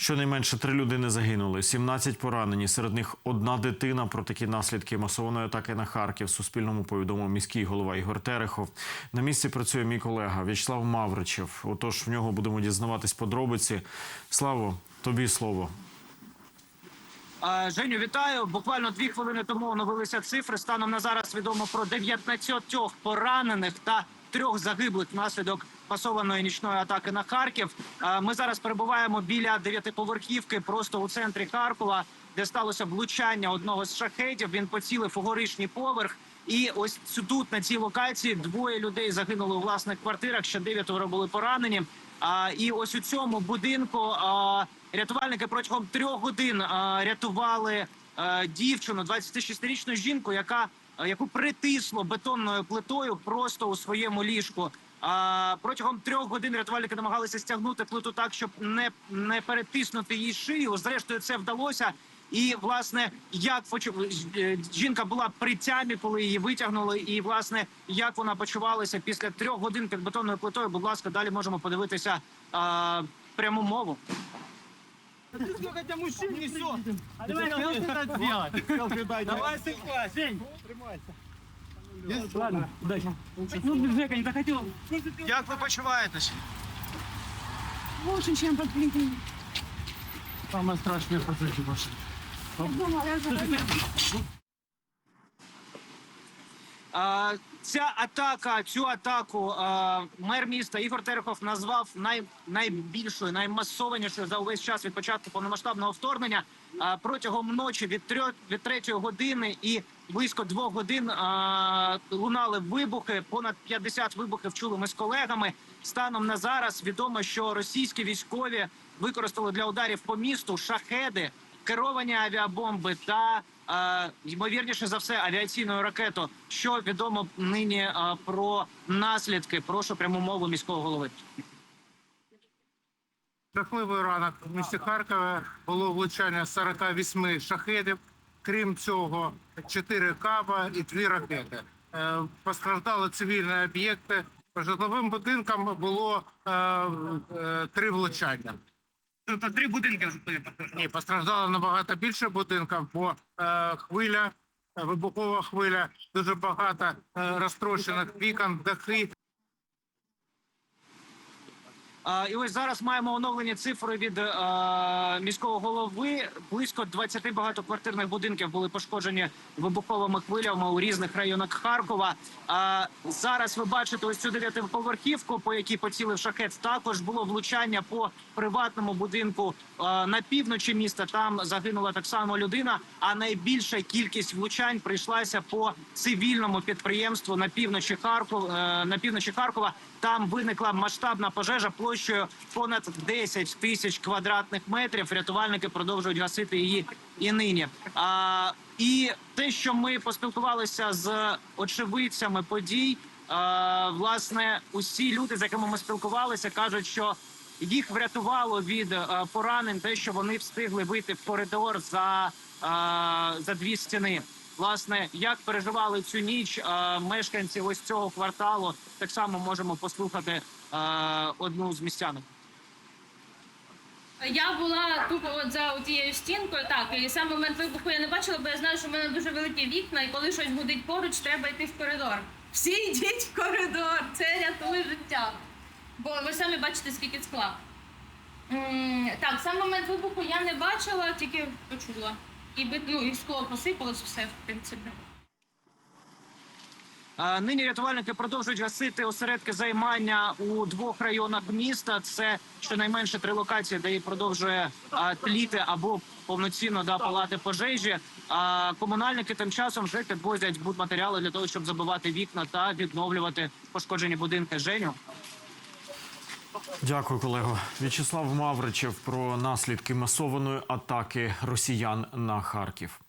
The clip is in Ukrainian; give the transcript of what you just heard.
Щонайменше три людини загинули, 17 поранені. Серед них одна дитина. Про такі наслідки масованої атаки на Харків Суспільному повідомив міський голова Ігор Терехов. На місці працює мій колега В'ячеслав Мавричев. Отож, в нього будемо дізнаватись подробиці. Славо, тобі слово. Женю, вітаю. Буквально дві хвилини тому оновилися цифри. Станом на зараз відомо про 19 поранених та трьох загиблих внаслідок масованої нічної атаки на Харків. Е, Ми зараз перебуваємо біля дев'ятиповерхівки, просто у центрі Харкова, де сталося влучання одного з шахетів. Він поцілив у горишній поверх. І ось тут на цій локації двоє людей загинули у власних квартирах. Ще дев'ятеро були поранені. А, і ось у цьому будинку а, рятувальники протягом трьох годин рятували дівчину, 26-річну жінку, яка яку притисло бетонною плитою просто у своєму ліжку. А, протягом трьох годин рятувальники намагалися стягнути плиту так, щоб не, не перетиснути її шию. Зрештою, це вдалося. І власне, як почу... е, жінка була при тямі, коли її витягнули, і власне як вона почувалася після трьох годин під бетонною плитою. Будь ласка, далі можемо подивитися а, пряму мову. Сколько тебя мужчин несет? Давай, это сделать. Давай, сынка. Жень. Ладно, удачи. Ну, Жека, не захотел. Як ви почуваєтесь? Лучше, чем под плитами. Самое страшное процессе ваше. Я думала, я. Ця атака, цю атаку мер міста Ігор Терехов назвав най, найбільшою, наймасованішою за увесь час від початку повномасштабного вторгнення. Протягом ночі від трьох від третьої години і близько двох годин лунали вибухи. Понад 50 вибухів чули ми з колегами. Станом на зараз відомо, що російські військові використали для ударів по місту шахеди, керовані авіабомби та ймовірніше за все авіаційну ракету. Що відомо нині про наслідки? Прошу пряму мову міського голови. Жахливий ранок в місті Харкові було влучання 48 шахедів. Крім цього, 4 каба і 2 ракети. Е, Постраждали цивільні об'єкти. По житловим будинкам було е, е, три влучання. Тобто три будинки вже Ні, постраждало набагато більше будинків, бо е, хвиля, вибухова хвиля, дуже багато е, розтрощених вікон, дахи. І ось зараз маємо оновлені цифри від е, міського голови. Близько 20 багатоквартирних будинків були пошкоджені вибуховими хвилями у різних районах Харкова. А зараз ви бачите ось цю дев'ятиповерхівку, по якій поцілив шахет. Також було влучання по приватному будинку е, на півночі міста. Там загинула так само людина. А найбільша кількість влучань прийшлася по цивільному підприємству на півночі Харкова. На півночі Харкова там виникла масштабна пожежа площею понад 10 тисяч квадратних метрів. Рятувальники продовжують гасити її і нині. А, і те, що ми поспілкувалися з очевидцями подій, а, власне, усі люди, з якими ми спілкувалися, кажуть, що їх врятувало від поранень, те, що вони встигли вийти в коридор за, е, за дві стіни. Власне, як переживали цю ніч е, мешканці ось цього кварталу, так само можемо послухати е, одну з містянок. Я була тупо от за тією стінкою, так, і сам момент вибуху я не бачила, бо я знаю, що в мене дуже великі вікна, і коли щось гудить поруч, треба йти в коридор. Всі йдіть в коридор, це рятує життя. Бо ви самі бачите, скільки скла. Так, сам момент вибуху я не бачила, тільки почула. І ну, і скло посипалось все, в принципі. Нині рятувальники продовжують гасити осередки займання у двох районах міста. Це щонайменше три локації, де і продовжує е, тліти або повноцінно да, палати пожежі. А комунальники тим часом вже підвозять будматеріали для того, щоб забивати вікна та відновлювати пошкоджені будинки. Женю. Дякую, колего. В'ячеслав Мавричев про наслідки масованої атаки росіян на Харків.